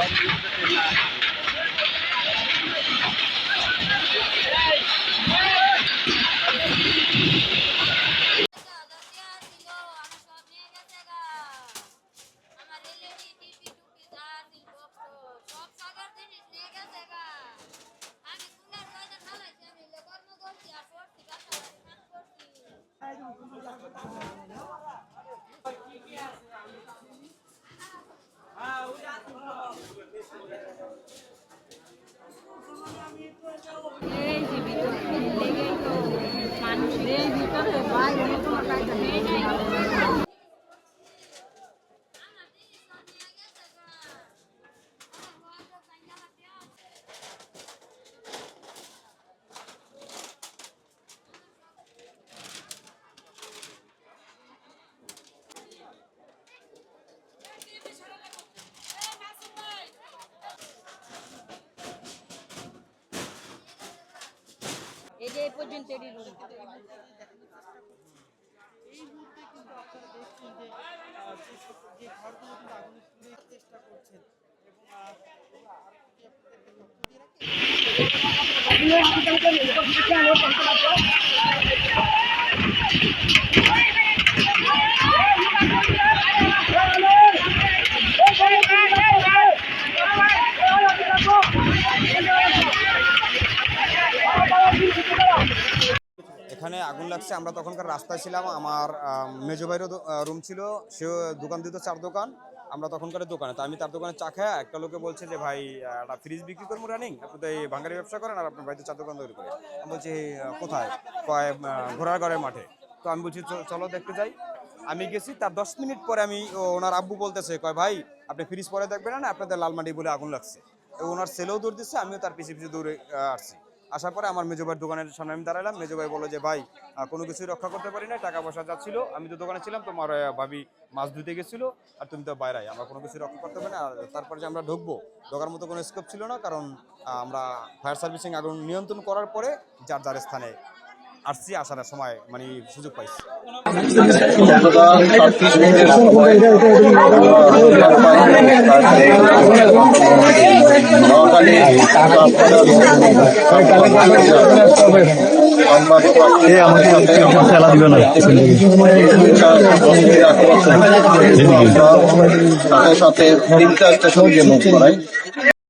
এই মানুষ এই ভিতরে বাইরে তো নেই এই যে এই পর্যন্ত এরই রুম এই মুহূর্তে কিন্তু আপনারা দেখছেন যে যে ঘরগুলো কিন্তু আগুনে পুড়ে চেষ্টা করছেন। এবং আহ, এখানে আগুন লাগছে আমরা তখনকার রাস্তায় ছিলাম আমার মেজো ভাইরও রুম ছিল সেও দোকান দিত চার দোকান আমরা তখনকার দোকানে। তো আমি তার দোকানে চা খায় একটা লোকে বলছে যে ভাই একটা ফ্রিজ বিক্রি করব রানিং? আপনি তো এই ভাঙ্গারি ব্যবসা করেন আর আপনার বাড়িতে চার দোকান তৈরি করে আমি বলছি কোথায়? কয় আহ, ঘোড়ার ঘরের মাঠে। তো আমি বলছি "চ- চলো দেখতে যাই। আমি গেছি তার দশ মিনিট পরে আমি ওনার আব্বু বলতেছে কয় ভাই আপনি ফ্রিজ পরে দেখবেন না আপনাদের লালমাটি বলে আগুন লাগছে। ওনার ছেলেও দৌড় দিচ্ছে আমিও তার পিছিয়ে পিছিয়ে দৌড়ে আসছি। আসার পরে আমার মেজো ভাইয়ের দোকানের সামনে আমি দাঁড়ালাম মেজো ভাই বলল যে, ভাই কোনো কিছুই রক্ষা করতে পারি না টাকা পয়সা যাচ্ছিল। আমি তো দোকানে ছিলাম, তোমার ভাবি মাছ ধুতে গেছিল আর তুমি তো বাইরে আমরা কোনো কিছু রক্ষা করতে পারি না। আর তারপরে যে আমরা ঢুকবো, ঢোকার মতো কোনো স্কোপ ছিল না, কারণ আমরা ফায়ার সার্ভিসিং আগুন নিয়ন্ত্রণ করার পরে যার যার স্থানে আসছি, আসার সময় মানে সুযোগ পাইছি। খেলা দিবে না সাথে সাথে তিনটা স্টেশন মুখ প্রায়